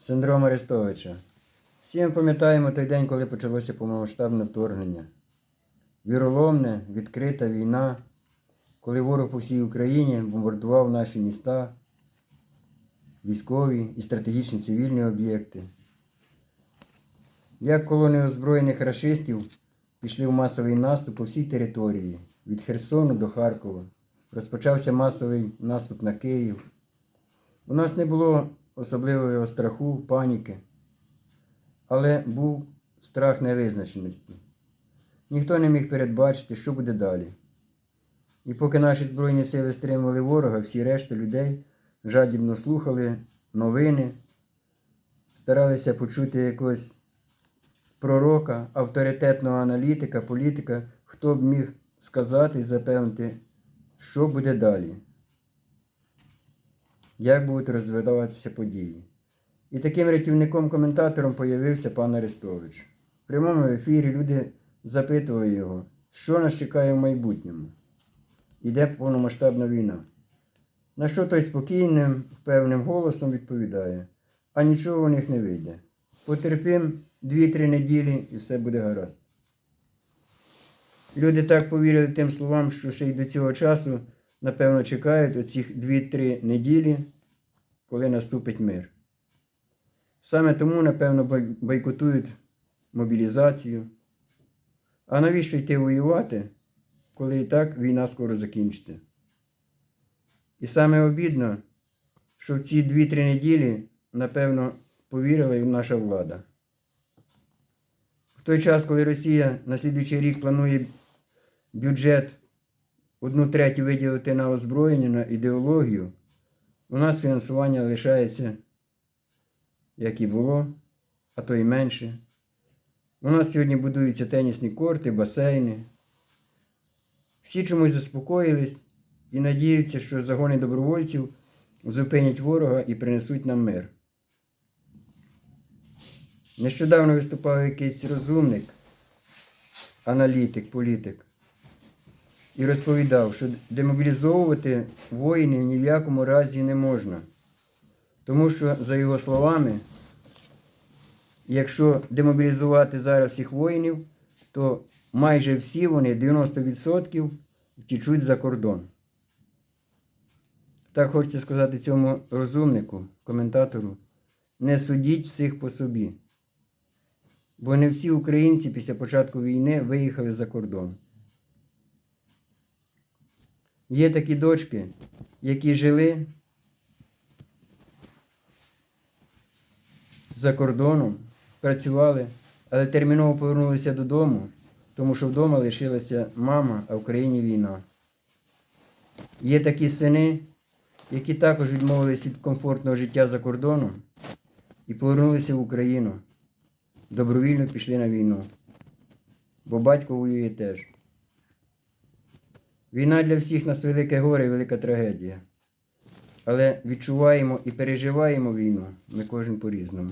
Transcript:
Синдром Арестовича. Всі ми пам'ятаємо той день, коли почалося повномасштабне вторгнення. Віроломне, відкрита війна, коли ворог по всій Україні бомбардував наші міста, військові і стратегічні цивільні об'єкти. Як колони озброєних рашистів пішли в масовий наступ по всій території, від Херсону до Харкова. Розпочався масовий наступ на Київ. У нас не було особливого страху, паніки, але був страх невизначеності. Ніхто не міг передбачити, що буде далі. І поки наші Збройні сили стримували ворога, всі решта людей жадібно слухали новини, старалися почути якогось пророка, авторитетного аналітика, політика, хто б міг сказати і запевнити, що буде далі як будуть розвиватися події. І таким рятівником-коментатором появився пан Арестович. В прямому ефірі люди запитували його, що нас чекає в майбутньому. Іде повномасштабна війна. На що той спокійним, впевненим голосом відповідає, а нічого у них не вийде. Потерпім 2-3 неділі і все буде гаразд. Люди так повірили тим словам, що ще й до цього часу, напевно, чекають оцих 2-3 неділі, коли наступить мир. Саме тому, напевно, бой- бойкотують мобілізацію. А навіщо йти воювати, коли і так війна скоро закінчиться? І саме обідно, що в ці 2-3 неділі, напевно, повірила і наша влада. В той час, коли Росія на слідуючий рік планує бюджет одну третю виділити на озброєння, на ідеологію, у нас фінансування лишається, як і було, а то й менше. У нас сьогодні будуються тенісні корти, басейни. Всі чомусь заспокоїлись і надіються, що загони добровольців зупинять ворога і принесуть нам мир. Нещодавно виступав якийсь розумник, аналітик, політик, і розповідав, що демобілізовувати воїнів ні в якому разі не можна. Тому що, за його словами, якщо демобілізувати зараз всіх воїнів, то майже всі вони, 90%, втічуть за кордон. Так хочеться сказати цьому розумнику, коментатору, не судіть всіх по собі. Бо не всі українці після початку війни виїхали за кордон. Є такі дочки, які жили за кордоном, працювали, але терміново повернулися додому, тому що вдома лишилася мама, а в країні війна. Є такі сини, які також відмовились від комфортного життя за кордоном і повернулися в Україну. Добровільно пішли на війну. Бо батько воює теж. Війна для всіх нас велике горе і велика трагедія. Але відчуваємо і переживаємо війну ми кожен по-різному.